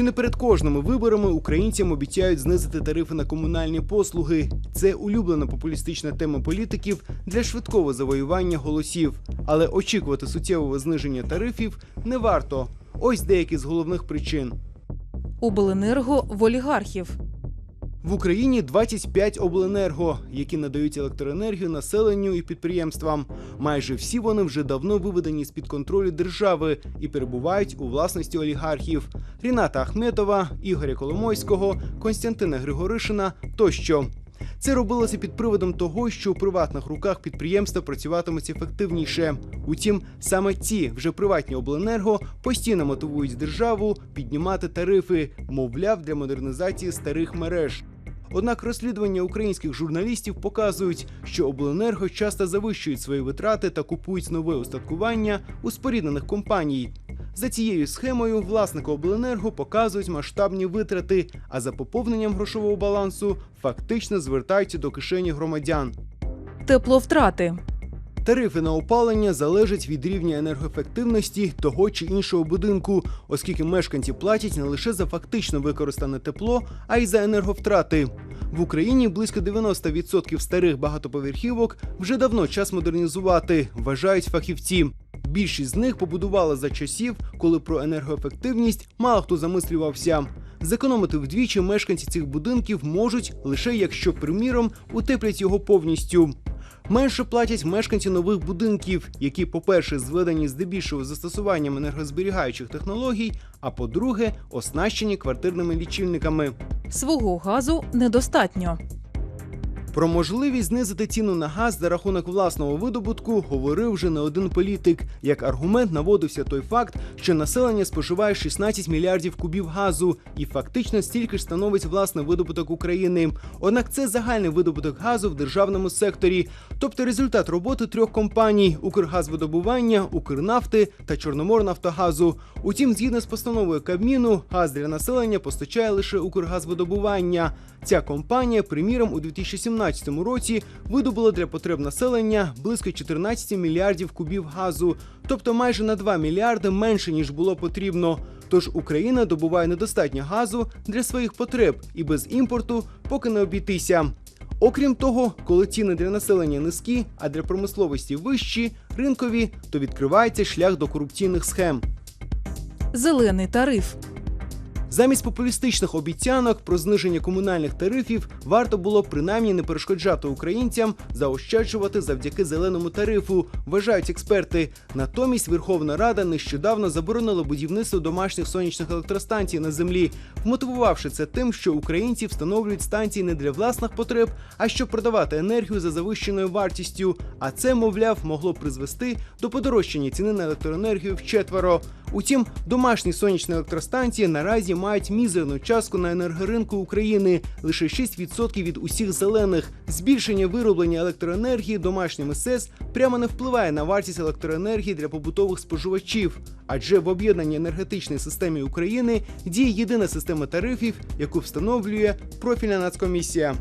Чи не перед кожними виборами українцям обіцяють знизити тарифи на комунальні послуги? Це улюблена популістична тема політиків для швидкого завоювання голосів. Але очікувати суттєвого зниження тарифів не варто. Ось деякі з головних причин. Обленерго в олігархів. В Україні 25 обленерго, які надають електроенергію населенню і підприємствам. Майже всі вони вже давно виведені з під контролю держави і перебувають у власності олігархів: Ріната Ахметова, Ігоря Коломойського, Константина Григоришина тощо. Це робилося під приводом того, що у приватних руках підприємства працюватимуть ефективніше. Утім, саме ці вже приватні обленерго постійно мотивують державу піднімати тарифи, мовляв, для модернізації старих мереж. Однак розслідування українських журналістів показують, що обленерго часто завищують свої витрати та купують нове устаткування у споріднених компаній. За цією схемою власнику обленерго показують масштабні витрати, а за поповненням грошового балансу фактично звертаються до кишені громадян. Тепловтрати. Тарифи на опалення залежать від рівня енергоефективності того чи іншого будинку, оскільки мешканці платять не лише за фактично використане тепло, а й за енерговтрати. В Україні близько 90% старих багатоповерхівок вже давно час модернізувати, вважають фахівці. Більшість з них побудували за часів, коли про енергоефективність мало хто замислювався. Зекономити вдвічі мешканці цих будинків можуть лише якщо, приміром, утеплять його повністю. Менше платять мешканці нових будинків, які, по-перше, зведені здебільшого застосуванням енергозберігаючих технологій, а по-друге, оснащені квартирними лічильниками. Свого газу недостатньо. Про можливість знизити ціну на газ за рахунок власного видобутку говорив вже не один політик. Як аргумент наводився той факт, що населення споживає 16 мільярдів кубів газу, і фактично стільки ж становить власний видобуток України. Однак це загальний видобуток газу в державному секторі, тобто результат роботи трьох компаній: Укргазвидобування, Укрнафти та Чорноморнафтогазу. Утім, згідно з постановою Кабміну, газ для населення постачає лише Укргазвидобування. Ця компанія, приміром, у 2017 році видобула для потреб населення близько 14 мільярдів кубів газу, тобто майже на 2 мільярди менше ніж було потрібно. Тож Україна добуває недостатньо газу для своїх потреб і без імпорту поки не обійтися. Окрім того, коли ціни для населення низькі, а для промисловості вищі, ринкові, то відкривається шлях до корупційних схем. Зелений тариф. Замість популістичних обіцянок про зниження комунальних тарифів варто було принаймні не перешкоджати українцям заощаджувати завдяки зеленому тарифу, вважають експерти. Натомість Верховна Рада нещодавно заборонила будівництво домашніх сонячних електростанцій на землі, вмотивувавши це тим, що українці встановлюють станції не для власних потреб, а щоб продавати енергію за завищеною вартістю. А це, мовляв, могло призвести до подорожчання ціни на електроенергію вчетверо. Утім, домашні сонячні електростанції наразі мають мізерну частку на енергоринку України лише 6% від усіх зелених. Збільшення вироблення електроенергії домашніми СЕС прямо не впливає на вартість електроенергії для побутових споживачів, адже в об'єднаній енергетичній системі України діє єдина система тарифів, яку встановлює профільна нацкомісія.